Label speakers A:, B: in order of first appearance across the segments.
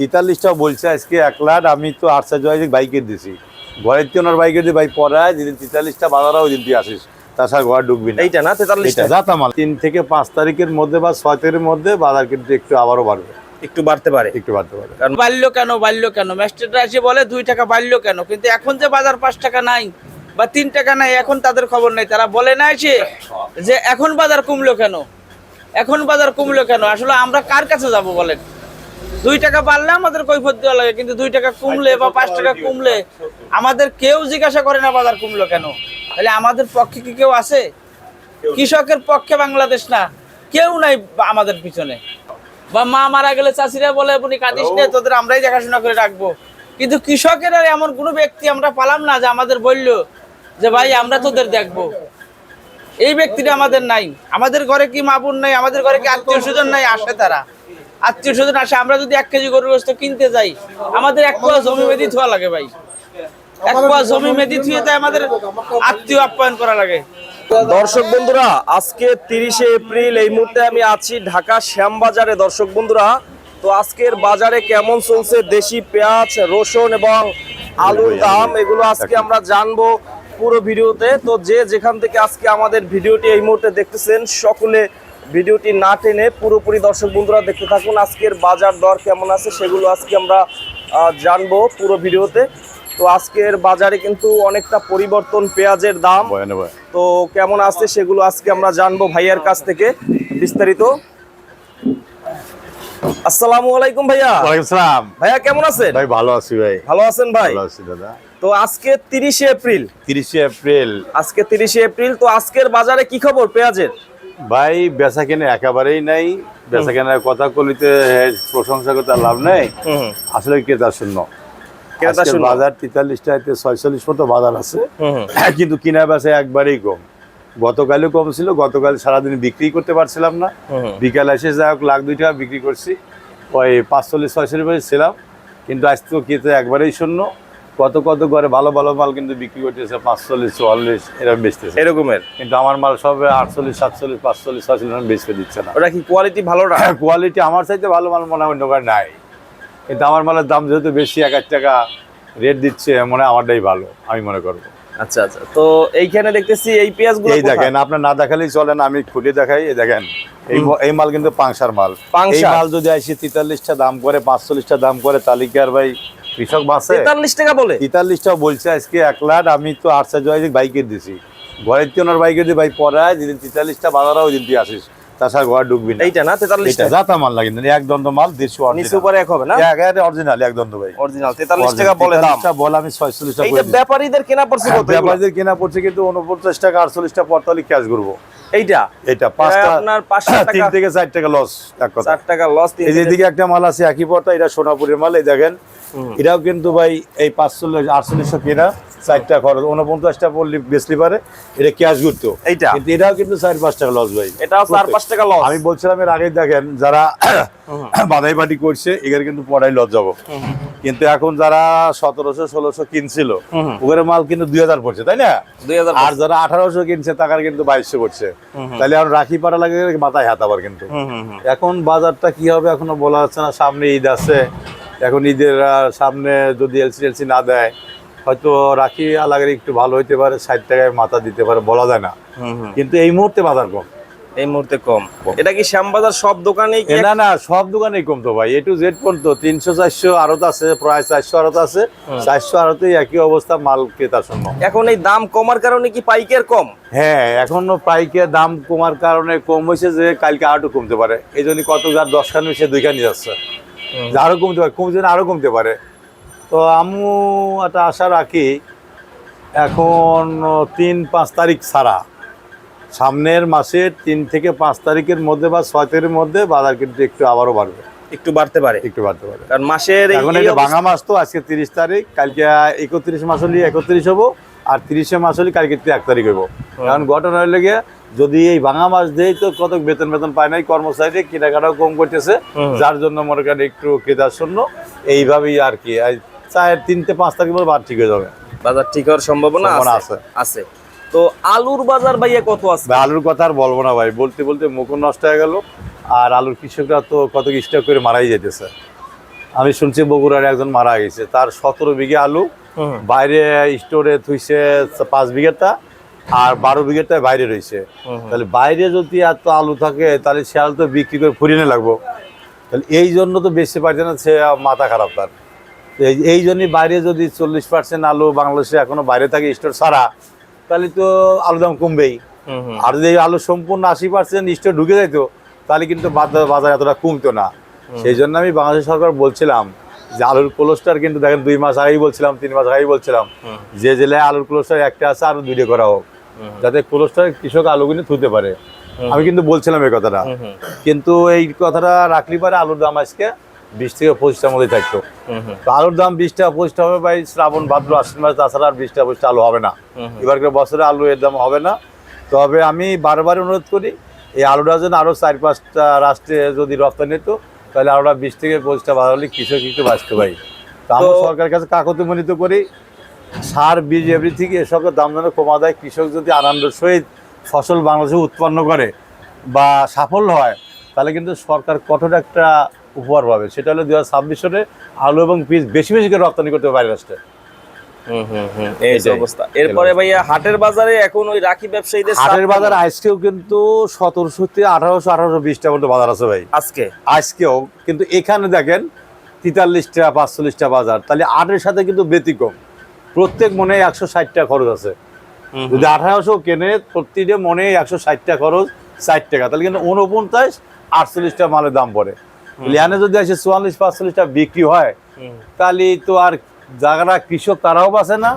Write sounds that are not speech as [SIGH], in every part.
A: তেতাল্লিশটা বলছে আজকে এক লাখ আমি তো আটশো জয় বাইকের দিছি। ঘরের তো ওনার বাইকের দিয়ে বাইক পড়ায় যেদিন তেতাল্লিশটা বাজারও ওই দিন তুই আসিস। তাছাড়া ঘর ঢুকবি না।
B: এইটা না তেতাল্লিশটা?
A: এটা যাতা মাল তিন থেকে পাঁচ তারিখের মধ্যে বা ছয় তারিখের মধ্যে বাজার কিন্তু একটু আবারও বাড়বে।
B: একটু বাড়তে পারে।
A: একটু বাড়তে পারে।
C: কেন বাড়ল কেন? এসে বলে দুই টাকা কেন? কিন্তু এখন যে বাজার পাঁচ টাকা নাই বা তিন টাকা নাই এখন তাদের খবর নেই। তারা বলে না এসে যে এখন বাজার কমলো কেন? এখন বাজার কমলো কেন? আসলে আমরা কার কাছে যাব বলেন? দুই টাকা বাড়লে আমাদের কৈফত দেওয়া লাগে কিন্তু দুই টাকা কমলে বা পাঁচ টাকা কমলে আমাদের কেউ জিজ্ঞাসা করে না বাজার কমলো কেন? তাহলে আমাদের পক্ষে কি কেউ আছে? কৃষকের পক্ষে বাংলাদেশ না কেউ নাই আমাদের পিছনে। বা মা মারা গেলে চাষিরা বলে উনি কাঁদিস নে তোদের আমরাই দেখাশোনা করে রাখব। কিন্তু কৃষকের আর এমন কোনো ব্যক্তি আমরা পালাম না যে আমাদের বলল যে ভাই আমরা তোদের দেখব। এই ব্যক্তিটা আমাদের নাই। আমাদের ঘরে কি মা বোন নাই আমাদের ঘরে কি আত্মীয় স্বজন নাই? আসে তারা। আত্মীয় স্বজন আসে, আমরা যদি এক কেজি গরুর গোস্ত কিনতে যাই, আমাদের এক পোয়া জমি মেদি থোয়া লাগে ভাই। এক পোয়া জমি মেদি থুয়ে তাই আমাদের আত্মীয় আপ্যায়ন করা লাগে।
B: দর্শক বন্ধুরা, আজকে তিরিশে এপ্রিল, এই মুহূর্তে আমি আছি ঢাকা শ্যামবাজারে। দর্শক বন্ধুরা, তো আজকের বাজারে কেমন চলছে? দেশি পেঁয়াজ, রসুন এবং আলুর দাম, এগুলো আজকে আমরা জানব পুরো ভিডিওতে। তো যে যেখান থেকে আজকে আমাদের ভিডিওটি এই মুহূর্তে দেখতেছেন, সকলে ভিডিওটি না টেনে পুরোপুরি দর্শক বন্ধুরা দেখতে থাকুন আজকের বাজার দর কেমন আছে সেগুলো আজকে আমরা জানব পুরো ভিডিওতে। তো আজকের বাজারে কিন্তু অনেকটা পরিবর্তন পেঁয়াজের দাম। তো কেমন আছে সেগুলো আজকে আমরা জানব ভাইয়ার কাছ থেকে বিস্তারিত। আসসালামু আলাইকুম ভাইয়া।
A: ওয়ালাইকুম সালাম।
B: ভাইয়া কেমন আছেন?
A: ভাই ভালো আছি ভাই।
B: ভালো আছেন ভাই?
A: ভালো আছি দাদা।
B: তো আজকে তিরিশে এপ্রিল।
A: তিরিশে এপ্রিল।
B: আজকে তিরিশে এপ্রিল। তো আজকের বাজারে কি খবর পেঁয়াজের?
A: ভাই বেচা কেনে একেবারেই নাই। বেচা কেনার কথা কলিতে প্রশংসা করতে লাভ নেই। আসলে ক্রেতা শূন্য।
B: ক্রেতা।
A: বাজার তেতাল্লিশটা ছয়চল্লিশ মতো বাজার আছে। [CLEARS THROAT] কিন্তু কিনা বেচা একবারেই কম। গতকালও কম ছিল গতকাল সারাদিন বিক্রি করতে পারছিলাম না। বিকাল এসে যাই হোক লাখ দুই টাকা বিক্রি করছি। ওই পাঁচচল্লিশ ছয়চল্লিশ ছিলাম। কিন্তু আজ তো কিনতে একবারেই শূন্য। কত কত করে ভালো ভালো মাল কিন্তু বিক্রি করতেছে পাঁচচল্লিশ চুয়াল্লিশ এরকম বেচতেছে।
B: এরকমের?
A: কিন্তু আমার মাল সব আটচল্লিশ সাতচল্লিশ পাঁচচল্লিশ ছয়চল্লিশ বেচতে দিচ্ছে না।
B: ওটা কি কোয়ালিটি ভালো না?
A: কোয়ালিটি আমার চাইতে ভালো মাল মনে হয় অন্য কার নাই। কিন্তু আমার মালের দাম যেহেতু বেশি এক হাজার টাকা রেট দিচ্ছে মনে হয় আমারটাই ভালো আমি মনে করব।
B: আচ্ছা আচ্ছা তো এইখানে দেখতেছি এই পেঁয়াজগুলো
A: এই দেখেন আপনার না দেখালেই চলেন আমি খুলে দেখাই এই দেখেন এই এই মাল কিন্তু পাংসার মাল।
B: পাংশার।
A: এই মাল যদি আসি তেতাল্লিশটা দাম করে পাঁচচল্লিশটা দাম করে আর ভাই কৃষক বাঁচে
B: তেতাল্লিশ টাকা বলে।
A: তেতাল্লিশটাও বলছে আজকে এক লাখ আমি তো আটশো দিছি। ঘরের ওনার দিয়ে বাইক পড়ায় যেদিন তেতাল্লিশটা বাজারও তুই আসিস। তাছাড়া ঘর ঢুকবি না।
B: এইটা না তেতাল্লিশ
A: এটা জাতা মাল লাগে না এক দ্বন্দ্ব মাল দেড়শো
B: নিচে উপরে এক হবে না?
A: অরিজিনাল এক দ্বন্দ্ব ভাই।
B: অরিজিনাল তেতাল্লিশ টাকা বলে দাম।
A: 43 টা বলে আমি ছয়চল্লিশটা
B: এইটা ব্যাপারীদের কেনা পড়ছে এগুলো?
A: ব্যাপারীদের কেনা পড়ছে কিন্তু উনপঞ্চাশ টাকা আটচল্লিশটা পঁয়তাল্লিশ ক্যাশ করব
B: এইটা?
A: এটা পাঁচটা
B: আপনার পাঁচশো
A: তিন থেকে চার টাকা লস এক কথা।
B: চার টাকা লস
A: এই যেদিকে একটা মাল আছে একই পর্দা এটা সোনাপুরের মাল এই দেখেন। এটাও কিন্তু ভাই এই পাঁচচল্লিশ আটচল্লিশশো কেনা। চারটা খরচ উনপঞ্চাশটা পড়লি বেচলি পারে এটা ক্যাশ ঘুরতো।
B: এইটা?
A: কিন্তু এটাও কিন্তু চার পাঁচ টাকা লস ভাই।
B: এটাও চার পাঁচ টাকা লস
A: আমি বলছিলাম এর আগে দেখেন যারা বাধাই বাটি করছে এদের কিন্তু পড়াই লস যাব কিন্তু এখন যারা সতেরোশো ষোলোশো কিনছিল ওদের মাল কিন্তু দুই হাজার পড়ছে তাই না? আর যারা আঠারোশো কিনছে তাকার কিন্তু বাইশশো করছে তাহলে আর রাখি পাড়া লাগে মাথায় হাত আবার কিন্তু। এখন বাজারটা কি হবে এখনও বলা যাচ্ছে না সামনে ঈদ আছে। এখন ঈদের সামনে যদি এলসি এলসি না দেয় হয়তো রাখি আলাগের একটু ভালো হইতে পারে ষাট টাকায় মাথা দিতে পারে বলা যায় না। কিন্তু এই মুহূর্তে বাজার কম।
B: এই মুহূর্তে কম। এটা কি শ্যামবাজার সব দোকানেই
A: না না সব দোকানেই কম তো ভাই। এ টু জেড পর্যন্ত তিনশো চারশো আড়ত আছে প্রায় চারশো আড়ত আছে। চারশো আড়তেই একই অবস্থা মাল ক্রেতার শূন্য
B: এখন এই দাম কমার কারণে কি পাইকের কম?
A: হ্যাঁ এখনও পাইকে দাম কমার কারণে কম হয়েছে যে কালকে আরও কমতে পারে। এই জন্য কত যার দশ খান সে দুই খান যাচ্ছে আরও কমতে পারে কমছে না আরও কমতে পারে। তো আমি একটা আশা রাখি এখন তিন পাঁচ তারিখ ছাড়া। সামনের মাসের তিন থেকে পাঁচ তারিখের মধ্যে বা ছয় তারিখের মধ্যে বাজার কিন্তু একটু আবারও বাড়বে।
B: একটু বাড়তে পারে।
A: একটু বাড়তে পারে।
B: কারণ মাসের
A: এখন এটা ভাঙা মাস তো আজকে তিরিশ তারিখ কালকে একত্রিশ মাস হলে একত্রিশ হব আর তিরিশে মাস হলে কালকে এক তারিখ হব। কারণ ঘটনা হইলে গিয়ে যদি এই ভাঙা মাস দেয় তো কত বেতন বেতন পায় নাই কর্মচারী কেনাকাটাও কম করতেছে যার জন্য মনে করেন একটু ক্রেতার শূন্য। এইভাবেই আর কি চার তিনটে পাঁচ তারিখ মধ্যে বার ঠিক হয়ে যাবে।
B: বাজার ঠিক হওয়ার সম্ভাবনা আছে?
A: আছে।
B: তো আলুর বাজার ভাইয়া কত আছে?
A: আলুর কথা আর বলব না ভাই। বলতে বলতে মুখ নষ্ট হয়ে গেল। আর আলুর কৃষকরা তো কত স্টক করে মারাই যেতেছে। আমি শুনছি বগুড়ার একজন মারা গেছে। তার সতেরো বিঘে আলু বাইরে স্টোরে থুইছে পাঁচ বিঘেটা আর বারো বিঘেটা বাইরে রয়েছে। তাহলে বাইরে যদি এত আলু থাকে তাহলে সে আলু তো বিক্রি করে ফুরিয়ে লাগবো। তাহলে এই জন্য তো বেশি পারছে না সে মাথা খারাপ তার। এই জন্যই বাইরে যদি চল্লিশ পার্সেন্ট আলু বাংলাদেশে এখনও বাইরে থাকে স্টোর ছাড়া তাহলে তো আলু দাম কমবেই। আর যদি আলু সম্পূর্ণ আশি পার্সেন্ট স্টোর ঢুকে যেত তাহলে কিন্তু বাজার এতটা কমতো না। সেই জন্য আমি বাংলাদেশ সরকার বলছিলাম যে আলুর ক্লোস্টার কিন্তু দেখেন দুই মাস আগেই বলছিলাম তিন মাস আগেই বলছিলাম। যে জেলায় আলুর ক্লোস্টার একটা আছে আরও দুইটা করা হোক যাতে ক্লোস্টার কৃষক আলু কিনে থুতে পারে। আমি কিন্তু বলছিলাম এই কথাটা। কিন্তু এই কথাটা রাখলি পারে আলুর দাম আজকে বিশ থেকে পঁচিশটার মধ্যে থাকতো। আলুর দাম বিশ টাকা পঁচিশটা হবে ভাই শ্রাবণ ভাদ্র আশ্বিন মাস তাছাড়া আর বিশ টাকা পঁচিশটা আলু হবে না। এবারকার বছরে আলু এর দাম হবে না। তবে আমি বারবার অনুরোধ করি এই আলুটা যেন আরও চার পাঁচটা রাষ্ট্রে যদি রপ্তানি হতো তাহলে আলুটা বিশ থেকে পঁচিশটা বাড়ালে কৃষক একটু বাঁচতে পারি তো আমরা সরকারের কাছে কাকতি মনিত করি সার বীজ এভরিথিং এসবের দাম যেন কমা দেয় কৃষক যদি আনন্দের সহিত ফসল বাংলাদেশে উৎপন্ন করে বা সাফল্য হয় তাহলে কিন্তু সরকার কঠোর একটা উপহার পাবে। সেটা হলো দু হাজার ছাব্বিশ সালে আলু এবং পিস বেশি বেশি করে রপ্তানি করতে পারে রাষ্ট্রে
B: এরপরে ভাইয়া হাটের বাজারে এখন ওই রাখি ব্যবসায়ীদের
A: হাটের বাজার? আজকেও কিন্তু সতেরোশো থেকে আঠারোশো আঠারোশো বিশটা পর্যন্ত বাজার আছে ভাই।
B: আজকে?
A: আজকেও। কিন্তু এখানে দেখেন তেতাল্লিশটা পাঁচচল্লিশটা বাজার। তাহলে আটের সাথে কিন্তু ব্যতিক্রম। প্রত্যেক মনে একশো ষাটটা খরচ আছে। যদি আঠারোশো কেনে প্রতিটা মনে একশো ষাটটা খরচ ষাট টাকা। তাহলে কিন্তু উনপঞ্চাশ আটচল্লিশটা মালের দাম পড়ে। লিয়ানে যদি আসে চুয়াল্লিশ পাঁচচল্লিশটা বিক্রি হয় তাহলে তো আর যারা কৃষক তারাও বাঁচে না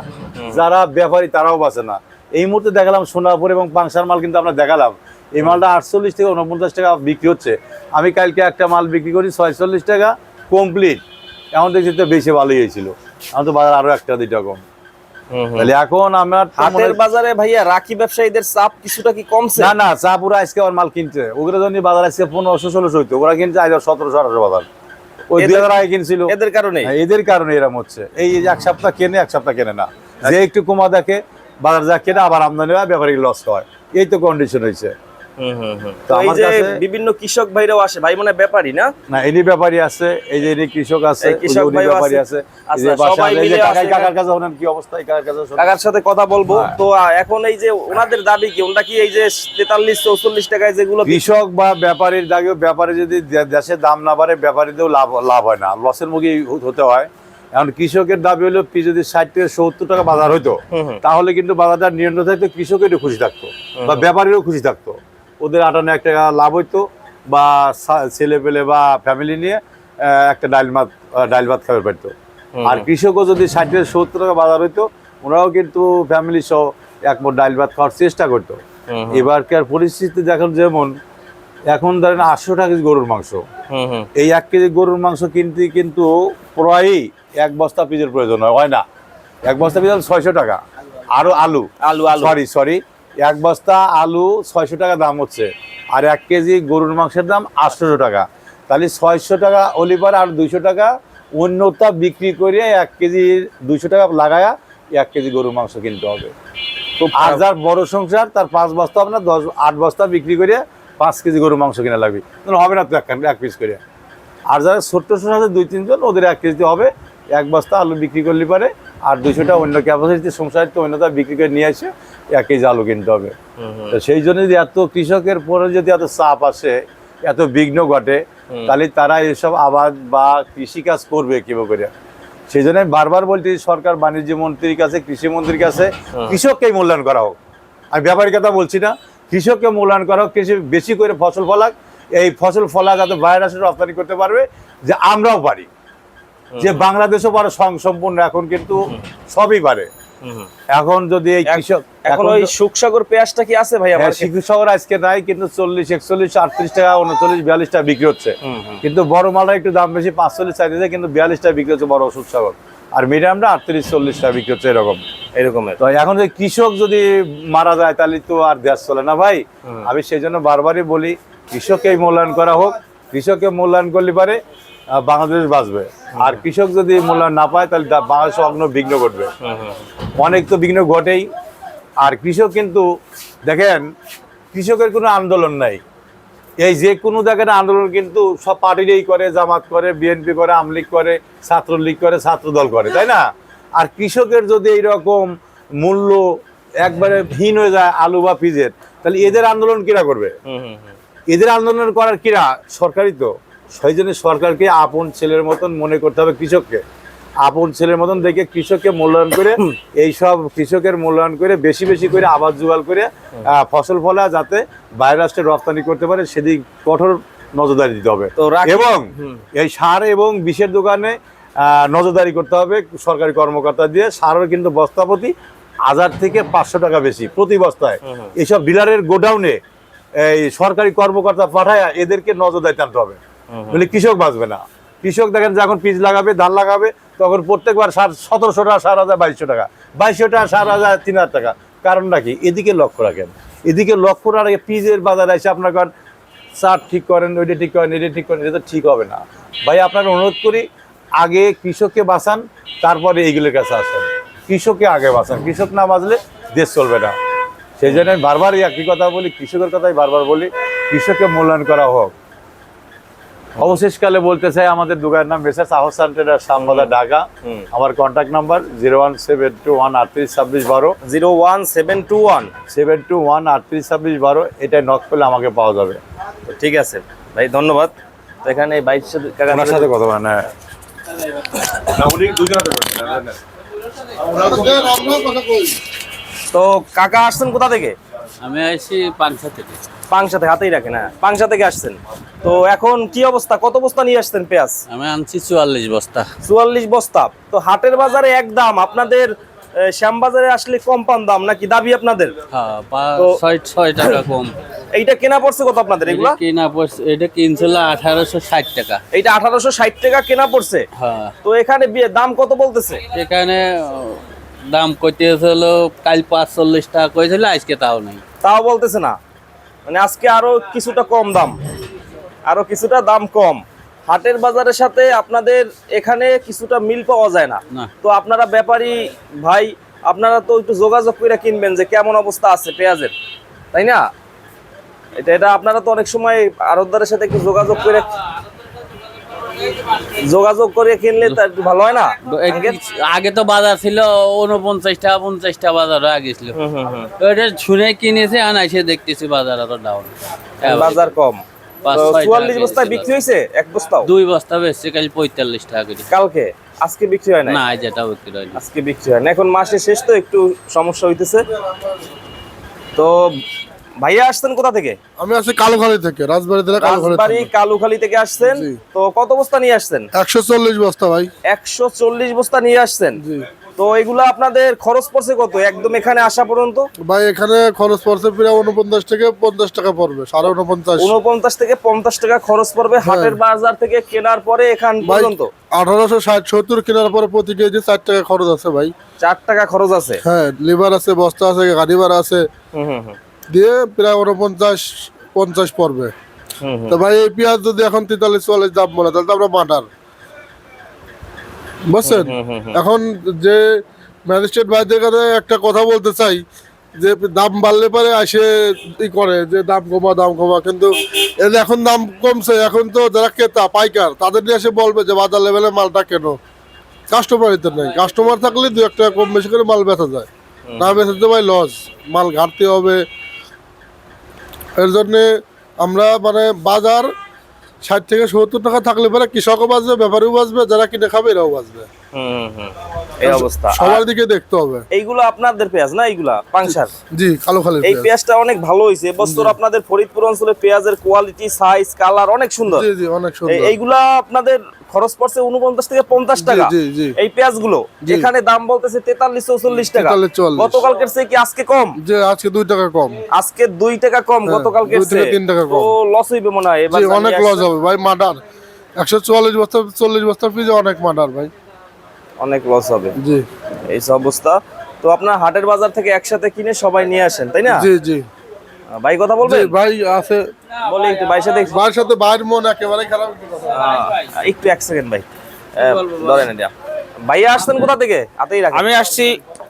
A: যারা ব্যাপারী তারাও বাঁচে না। এই মুহূর্তে দেখালাম সোনাপুর এবং পাংসার মাল কিন্তু আমরা দেখালাম। এই মালটা আটচল্লিশ থেকে উনপঞ্চাশ টাকা বিক্রি হচ্ছে। আমি কালকে একটা মাল বিক্রি করি ছয়চল্লিশ টাকা কমপ্লিট এখন দেখছি তো বেশি ভালোই হয়েছিল। এখন তো বাজার আরও একটা দুইটা কম। তাহলে এখন আমার
B: হাটের বাজারে ভাইয়া রাখি ব্যবসায়ীদের চাপ কিছুটা কি কমছে?
A: না না চাপ ওরা আজকে আমার মাল কিনছে। ওগুলো জন্য বাজার আজকে পনেরোশো ষোলোশো হইতো ওরা কিনছে আজ সতেরোশো আঠারোশো বাজার। ওই দুই হাজার আগে কিনছিল।
B: এদের কারণে?
A: হ্যাঁ, এদের কারণে এরম হচ্ছে। এই যে এক সপ্তাহ কেনে এক সপ্তাহ কেনে না। যে একটু কমা দেখে বাজার যা কেনে আবার আমদানি হয় ব্যাপারী লস হয়। এই তো কন্ডিশন হয়েছে। তো
B: তো এই যে বিভিন্ন কৃষক ভাইরাও আসে। ভাই মানে ব্যাপারী না?
A: না এনি ব্যাপারী আছে এই যে এনি কৃষক আছে
B: কৃষক
A: ব্যাপারী
B: আচ্ছা, সবাই মিলে
A: কাকার কাছে শোনেন কি অবস্থা? কাকার কাছে
B: কাকার সাথে কথা বলব।
A: হ্যাঁ।
B: তো এখন এই যে ওনাদের দাবি কি? ওনারা কি এই যে তেতাল্লিশ চৌচল্লিশ টাকায় যেগুলো
A: কৃষক বা ব্যাপারীর দাগেও ব্যাপারী যদি দেশে দাম না বাড়ে ব্যাপারীতেও লাভ লাভ হয় না। লসের মুখে হতে হয়। এখন কৃষকের দাবি হলো যদি ষাট থেকে সত্তর টাকা বাজার হইতো। তাহলে কিন্তু বাজারটা নিয়ন্ত্রণ থাকতো কৃষকেরও খুশি থাকতো বা ব্যাপারীরও খুশি থাকতো। ওদের আটান্ন এক টাকা লাভ হইতো বা ছেলে পেলে বা ফ্যামিলি নিয়ে একটা ডাইল ভাত ডাইল ভাত খাবার পারতো আর কৃষকও যদি ষাট থেকে সত্তর টাকা বাজার হইতো ওরাও কিন্তু ফ্যামিলি সহ এক মোট ডাইল ভাত খাওয়ার চেষ্টা করতো। এবারকার পরিস্থিতি দেখেন যেমন এখন ধরেন আটশো টাকা কেজি গরুর মাংস। এই এক কেজি গরুর মাংস কিনতে কিন্তু প্রায়ই এক বস্তা পিজের প্রয়োজন হয় হয় না? এক বস্তা পিজ ছয়শো টাকা। আরও আলু।
B: আলু আলু।
A: সরি সরি এক বস্তা আলু ছয়শো টাকা দাম হচ্ছে। আর এক কেজি গরুর মাংসের দাম আটশোশো টাকা। তাহলে ছয়শো টাকা অলিভার আর দুইশো টাকা অন্যটা বিক্রি করে এক কেজি দুইশো টাকা লাগায়া এক কেজি গরুর মাংস কিনতে হবে।
B: খুব
A: আর যার বড় সংসার তার পাঁচ বস্তা আপনার দশ আট বস্তা বিক্রি করে পাঁচ কেজি গরুর মাংস কিনা লাগবে। হবে না তো এক এক পিস করে। আর যারা ছোট্ট ছোট আছে দুই তিনজন ওদের এক কেজিতে হবে। এক বস্তা আলু বিক্রি করলে পারে আর দুশোটা অন্য ক্যাপাসিটি সংসারিত অন্যটা বিক্রি করে নিয়ে আসে এক কেজি আলু কিনতে হবে। তো সেই জন্য যদি এত কৃষকের পরে যদি এত চাপ আসে এত বিঘ্ন ঘটে তাহলে তারা এসব আবাদ বা কৃষিকাজ করবে কীভাবে করে? সেই জন্য আমি বারবার বলছি সরকার বাণিজ্য মন্ত্রীর কাছে কৃষিমন্ত্রীর কাছে কৃষককেই মূল্যায়ন করা হোক। আমি ব্যাপারীর কথা বলছি না কৃষককে মূল্যায়ন করা হোক কৃষি বেশি করে ফসল ফলাক এই ফসল ফলা যাতে বাইরে আসে রপ্তানি করতে পারবে যে আমরাও পারি। যে বাংলাদেশও পারে সম্পূর্ণ এখন কিন্তু সবই পারে। এখন যদি এই কৃষক
B: এখন ওই সুখসাগর পেঁয়াজটা কি আছে ভাই আমার
A: শিক্ষক আজকে নাই কিন্তু চল্লিশ একচল্লিশ আটত্রিশ টাকা উনচল্লিশ বিয়াল্লিশ টাকা বিক্রি হচ্ছে। কিন্তু বড় মালটা একটু দাম বেশি পাঁচচল্লিশ চাইতেছে কিন্তু বিয়াল্লিশ টাকা বিক্রি হচ্ছে বড় সুখসাগর। সাগর আর মিডিয়ামটা আটত্রিশ চল্লিশ টাকা বিক্রি হচ্ছে এরকম।
B: এরকমের।
A: তো এখন যদি কৃষক যদি মারা যায় তাহলে তো আর দেশ চলে না ভাই। আমি সেই জন্য বারবারই বলি কৃষককেই মূল্যায়ন করা হোক কৃষককে মূল্যায়ন করলে পারে বাংলাদেশ বাঁচবে। আর কৃষক যদি মূল্যায়ন না পায় তাহলে বাংলাদেশ অগ্ন বিঘ্ন ঘটবে। অনেক তো বিঘ্ন ঘটেই। আর কৃষক কিন্তু দেখেন কৃষকের কোনো আন্দোলন নাই। এই যে কোনো জায়গায় আন্দোলন কিন্তু সব পার্টিরই করে জামাত করে বিএনপি করে আমলিগ করে ছাত্রলীগ করে ছাত্র দল করে তাই না? আর কৃষকের যদি এইরকম মূল্য একবারে হীন হয়ে যায় আলু বা পিজের তাহলে এদের আন্দোলন কিরা করবে। এদের আন্দোলন করার কিরা সরকারই তো। সেই জন্য সরকারকে আপন ছেলের মতন মনে করতে হবে কৃষককে। আপন ছেলের মতন দেখে কৃষককে মূল্যায়ন করে এই সব কৃষকের মূল্যায়ন করে বেশি বেশি করে আবাদ জোগাল করে ফসল ফলা যাতে বাইরের রাষ্ট্রে রপ্তানি করতে পারে সেদিক কঠোর নজরদারি দিতে হবে। এবং এই সার এবং বিষের দোকানে নজরদারি করতে হবে সরকারি কর্মকর্তা দিয়ে। সারের কিন্তু বস্তা প্রতি হাজার থেকে পাঁচশো টাকা বেশি প্রতি বস্তায়। এইসব ডিলারের গোডাউনে এই সরকারি কর্মকর্তা পাঠায় এদেরকে নজরদারি টানতে হবে। বলে কৃষক বাঁচবে না। কৃষক দেখেন যখন পিচ লাগাবে ধান লাগাবে তখন প্রত্যেকবার সার সতেরোশো টাকা সার হাজার বাইশশো টাকা। বাইশশো টাকা সার হাজার তিন হাজার টাকা। কারণটা কি? এদিকে লক্ষ্য রাখেন। এদিকে লক্ষ্য রেখে পিজের বাজারে এসে আপনার কারণ সার ঠিক করেন ওইটা ঠিক করেন এটা ঠিক করেন এটা ঠিক হবে না। ভাই আপনার অনুরোধ করি আগে কৃষককে বাঁচান তারপরে এইগুলোর কাছে আসেন। কৃষককে আগে বাঁচান। কৃষক না বাঁচলে দেশ চলবে না। সেই জন্য আমি বারবারই একই কথা বলি কৃষকের কথাই বারবার বলি কৃষককে মূল্যায়ন করা হোক। অবশেষকালে বলতে চাই আমাদের দোকানের নাম মেসার্স আহসান ট্রেডার শ্যামবাজার ঢাকা।
B: হুম।
A: আমার contact number zero one seven two one আটত্রিশ ছাব্বিশ বারো।
B: Zero one seven two one
A: seven two one আটত্রিশ ছাব্বিশ বারো এটাই নক পেলে আমাকে পাওয়া যাবে।
B: তো ঠিক আছে। ভাই ধন্যবাদ। তো এখানে বাইশ কাকা
A: ওনার সাথে কথা বলেন হ্যাঁ।
B: তো কাকা আসছেন কোথা থেকে?
D: আমি আসছি পাংশা থেকে।
B: পাংশা থেকে হাতেই রাখেন হ্যাঁ। পাংশা থেকে আসছেন। তো এখন কি অবস্থা? কত বস্তা নিয়ে আসছেন পেঁয়াজ?
D: আমি আনছি চুয়াল্লিশ বস্তা।
B: চুয়াল্লিশ বস্তা। তো হাটের বাজারে এক দাম আপনাদের শ্যামবাজারে আসলে কম পান দাম নাকি দাবি আপনাদের?
D: হ্যাঁ ছয় টাকা কম। [LAUGHS]
B: এইটা কেনা পড়ছে কত আপনাদের এগুলা?
D: কিনা পড়ছে এটা কিনছিল আঠারোশো ষাট টাকা।
B: এইটা আঠারোশো ষাট টাকা কেনা পড়ছে?
D: হ্যাঁ।
B: তো এখানে দাম কত বলতেছে?
D: এখানে দাম কইতেছিল কাল পাঁচচল্লিশ টাকা কইছিল আজকে তাও নেই।
B: তাও বলতেছে না। মানে আজকে আরও কিছুটা কম দাম। আরও কিছুটা দাম কম। হাটের বাজারের সাথে আপনাদের এখানে কিছুটা মিল পাওয়া যায় না। তো আপনারা ব্যাপারী ভাই আপনারা তো একটু যোগাযোগ করে কিনবেন যে কেমন অবস্থা আছে পেঁয়াজের। তাই না? এটা এটা আপনারা তো অনেক সময় আড়তদারের সাথে একটু যোগাযোগ করে যোগাযোগ করে কিনলে তা একটু ভালো হয় না?
D: আগে তো বাজার ছিল উনপঞ্চাশ টাকা পঞ্চাশ টাকা বাজার হয়ে গেছিল। ওইটা শুনে কিনেছে আর এসে দেখতেছি বাজার আরও ডাউন
B: বাজার কম। চুয়াল্লিশ বস্তায়
D: কেজি
B: বিক্রি হয়েছে? এক বস্তাও?
D: দুই বস্তা বেচছে কাল পঁয়তাল্লিশ টাকা করে
B: কালকে? আজকে বিক্রি হয় না
D: না যেটা বিক্রি হয়নি।
B: আজকে বিক্রি হয় না এখন মাসের শেষ তো একটু সমস্যা হইতেছে। তো ভাইয়া আসছেন কোথা থেকে?
E: আমি আছি কালোখালী থেকে রাজবাড়ি থেকে কালোখালী
B: রাজবাড়ি কালুখালী থেকে আসছেন? তো কত বস্তা নিয়ে আসছেন?
E: একশো চল্লিশ বস্তা ভাই।
B: একশো চল্লিশ বস্তা নিয়ে আসছেন?
E: জি।
B: তো এগুলো আপনাদের খরচ পড়ছে কত? একদম এখানে আসা পর্যন্ত?
E: ভাই এখানে খরচ পড়ছে প্রায় উনপঞ্চাশ থেকে পঞ্চাশ টাকা পড়বে সাড়ে উনপঞ্চাশ
B: উনপঞ্চাশ থেকে পঞ্চাশ টাকা খরচ পড়বে হাটের বাজার থেকে কেনার পরে এখান পর্যন্ত?
E: আঠারোশো ষাট সত্তর কেনার পরে প্রতি কেজি চার টাকা খরচ আছে ভাই।
B: চার টাকা খরচ আছে?
E: হ্যাঁ লিভার আছে বস্তা আছে গাড়ি ভাড়া আছে।
B: হুম হুম হুম।
E: দিয়ে প্রায় উনপঞ্চাশ পঞ্চাশ পড়বে। তো ভাই এই পেঁয়াজ যদি এখন তেতাল্লিশ চল্লিশ দাম বলে তাহলে তো আমরা মাটার বুঝছেন? এখন যে ম্যাজিস্ট্রেট ভাইদের কাছে একটা কথা বলতে চাই যে দাম বাড়লে পরে আসে ই করে যে দাম কমা দাম কমা। কিন্তু এখন দাম কমছে এখন তো যারা ক্রেতা পাইকার তাদের নিয়ে এসে বলবে যে বাজার লেভেলে মালটা কেন? কাস্টমার তো নেই। কাস্টমার থাকলে দু একটা কম বেশি করে মাল বেচা যায়। না বেচাতে ভাই লস মাল ঘাটতে হবে এর জন্যে আমরা মানে বাজার ষাট থেকে সত্তর টাকা থাকলে পরে কৃষকও বাঁচবে ব্যাপারীও বাঁচবে যারা কিনে খাবে এরাও বাঁচবে।
B: হুম হুম। হুম। এই অবস্থা।
E: সবার দিকে দেখতে হবে।
B: এইগুলো আপনাদের পেঁয়াজ না এইগুলা? পাংশার?
E: জি কালো খালি
B: এই পেঁয়াজটা অনেক ভালো হয়েছে এবছর আপনাদের ফরিদপুর অঞ্চলে পেঁয়াজের কোয়ালিটি সাইজ কালার অনেক সুন্দর।
E: জি জি অনেক সুন্দর।
B: এইগুলা আপনাদের খরচ পড়ছে উনপঞ্চাশ থেকে পঞ্চাশ টাকা। এই পেঁয়াজগুলো যেখানে দাম বলতেছে তেতাল্লিশ চৌচল্লিশ টাকা। গতকালকের চেয়ে কি আজকে কম?
E: যে আজকে দুই টাকা কম।
B: আজকে দুই টাকা কম
E: হ্যাঁ,
B: গতকালকে
E: তিন টাকা কম।
B: লস হইবে মনে হয়
E: অনেক লস হবে। ভাই মার্ডার একশো চুয়াল্লিশ বস্তা চল্লিশ বস্তা পিজে অনেক মার্ডার ভাই।
B: অনেক লস হবে।
E: জি।
B: এই সব অবস্থা। তো আপনার হাটের বাজার থেকে একসাথে কিনে সবাই নিয়ে আসেন তাই না?
E: জি জি।
B: ভাই কথা বলবেন?
E: ভাই আছে।
B: বলি একটু ভাই সাথে
E: ভাইয়ের সাথে ভাইয়ের মন একেবারে খারাপ।
B: একটু এক সেকেন্ড ভাই। আহ, ধরেন এটা। ভাইয়া আসছেন কোথা থেকে? হাতেই রাখেন।
C: আমি আসছি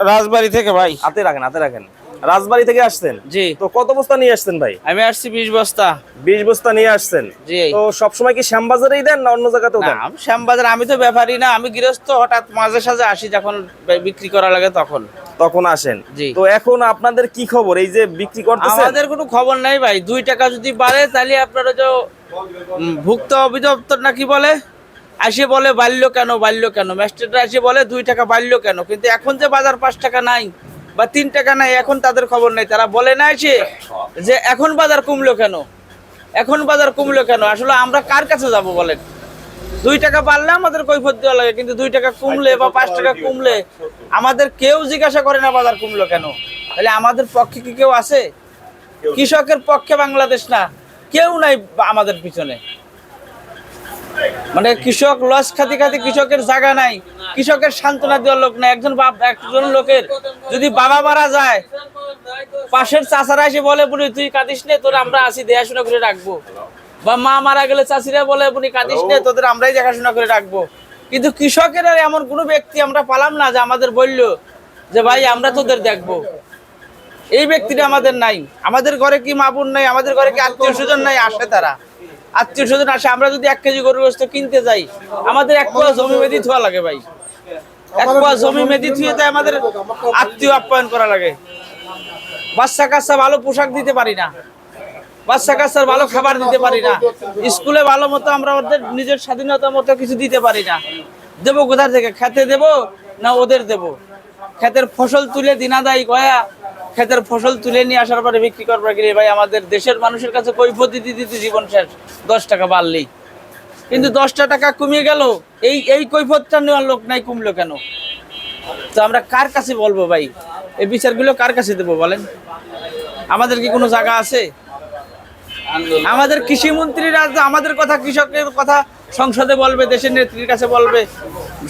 C: রাজবাড়ি থেকে ভাই।
B: হাতে রাখেন হাতে রাখেন। রাজবাড়ি থেকে আসছেন?
C: জি।
B: তো কত বস্তা নিয়ে আসছেন ভাই?
C: আমি আসছি বিশ বস্তা।
B: বিশ বস্তা নিয়ে আসছেন?
C: জি।
B: তো সবসময় কি শ্যামবাজারেই দেন না অন্য জায়গাতেও দেন?
C: আমি শ্যামবাজার আমি তো ব্যাপারই না আমি গৃহস্থ হঠাৎ মাঝে সাঝে আসি যখন বিক্রি করা লাগে তখন।
B: তখন আসেন। তো এখন আপনাদের কি খবর? এই যে বিক্রি করতেছেন?
C: আমাদের কোনো খবর নাই ভাই। দুই টাকা যদি বাড়ে তাহলে আপনারা যে ভুক্ত অভিদপ্তর নাকি বলে? আসে বলে বাড়লো কেন? বাড়লো কেন? ম্যাজিস্ট্রেটরা এসে বলে দুই টাকা বাড়লো কেন? কিন্তু এখন যে বাজার পাঁচ টাকা নাই বা তিন টাকা নাই এখন তাদের খবর নেই। তারা বলে না এসে যে এখন বাজার কমলো কেন? এখন বাজার কমলো কেন? আসলে আমরা কার কাছে যাব বলেন? দুই টাকা বাড়লে আমাদের কৈফত দেওয়া লাগে, কিন্তু দুই টাকা কমলে বা পাঁচ টাকা কমলে আমাদের কেউ জিজ্ঞাসা করে না বাজার কমলো কেন? তাহলে আমাদের পক্ষে কি কেউ আছে? কৃষকের পক্ষে বাংলাদেশ না, কেউ নাই আমাদের পিছনে। মানে কৃষক লস খাতি খাতি কৃষকের জায়গা নাই, কৃষকের সান্ত্বনা দেওয়ার লোক নাই, একজন বাপ, একজন লোকের যদি বাবা মারা যায়, পাশের চাচারা এসে বলে বলি তুই কাঁদিস নে, তোর আমরা আসি দেখাশোনা করে রাখব। বা মা মারা গেলে চাষিরা বলে বলি কাঁদিস নে তোদের আমরাই দেখাশোনা করে রাখব। কিন্তু কৃষকের আর এমন কোনো ব্যক্তি আমরা পালাম না যে আমাদের বলল যে ভাই আমরা তোদের দেখব। এই ব্যক্তিটা আমাদের নাই। আমাদের ঘরে কি মা বোন নাই আমাদের ঘরে কি আত্মীয় স্বজন নাই? আসে তারা। আত্মীয় স্বজন আসে আমরা যদি এক কেজি গরুর গোস্ত কিনতে যাই আমাদের এক পোয়া জমি মেদি ধোয়া লাগে ভাই। এক পোয়া জমি মেদি ধুয়ে তাই আমাদের আত্মীয় আপ্যায়ন করা লাগে। বাচ্চা কাচ্চা ভালো পোশাক দিতে পারি না। বাচ্চা কাচ্চার ভালো খাবার দিতে পারি না। স্কুলে ভালো মতো আমরা ওদের নিজের স্বাধীনতা মতো কিছু দিতে পারি না। দেবো কোথা থেকে? খেতে দেব না ওদের দেব? ক্ষেতের ফসল তুলে দিনাদায়ী গয়া ক্ষেতের ফসল তুলে নিয়ে আসার পরে বিক্রি করবার গেলে ভাই? আমাদের দেশের মানুষের কাছে কৈফত দিতে জীবন শেষ। দশ টাকা বাড়লেই। কিন্তু দশটা টাকা কমিয়ে গেল। এই এই কৈফতটা নেওয়ার লোক নাই, কমলো কেন? তো আমরা কার কাছে বলব ভাই? এই বিচারগুলো কার কাছে দেবো বলেন? আমাদের কি কোনো জায়গা আছে? আমাদের কৃষি মন্ত্রীরা আমাদের কথা কৃষকের কথা সংসদে বলবে দেশের নেত্রীর কাছে বলবে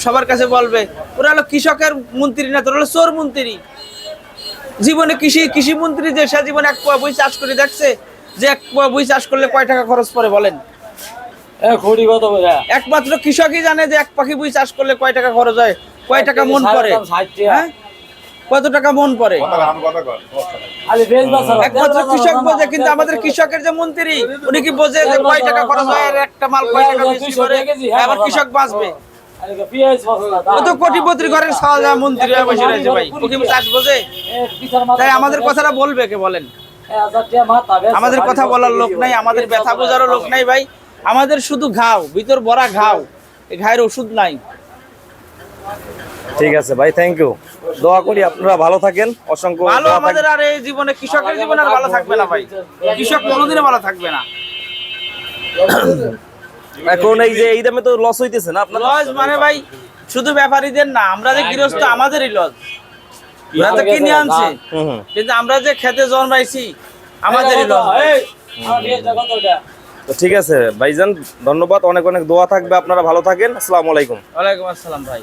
C: সবার কাছে বলবে। ওরা হলো কৃষকের মন্ত্রী না তোরা হলো চোর মন্ত্রী। জীবনে কৃষি কৃষি মন্ত্রী যে সে জীবনে এক পোয়া বই চাষ করে দেখছে যে এক পোয়া বই চাষ করলে কয় টাকা খরচ পড়ে বলেন? একমাত্র কৃষকই জানে যে এক পাখি বই চাষ করলে কয় টাকা খরচ হয় কয় টাকা মন পড়ে। হ্যাঁ? কত টাকা মন পড়ে? একমাত্র কৃষক বোঝে কিন্তু আমাদের কৃষকের যে মন্ত্রী উনি কি বোঝে যে কয় টাকা খরচ হয় আর একটা মাল কয় টাকা বেশি করে আবার কৃষক বাঁচবে। ও তো কোটিপতি ঘরের সহজা মন্ত্রী বসে রয়েছে ভাই। ও চাষ বোঝে? তাই আমাদের কথাটা বলবে কে বলেন? আমাদের কথা বলার লোক নাই আমাদের ব্যথা বোঝারও লোক নাই ভাই। আমাদের শুধু ঘাও ভিতর ভরা ঘাও। এই ঘায়ের ওষুধ নাই।
B: ঠিক আছে ভাই থ্যাংক ইউ দোয়া করি আপনারা ভালো থাকেন অসংখ্য
C: ভালো আমাদের আর এই জীবনে কৃষকের জীবনে আর ভালো থাকবে না ভাই। কৃষক কোনোদিনও ভালো থাকবে না। [COUGHS]
B: এখন এই যে এই দামে তো লস হইতেছে না আপনার
C: লজ মানে ভাই শুধু ব্যাপারীদের না আমরা যে গৃহস্থ আমাদেরই লজ ওরা তো কিনে আনছে কিন্তু আমরা যে খেতে জন্মাইছি আমাদেরই লজ
B: তো ঠিক আছে ভাইজান ধন্যবাদ অনেক অনেক দোয়া থাকবে আপনারা ভালো থাকেন আসসালামু আলাইকুম।
C: ওয়ালাইকুম আসসালাম ভাই।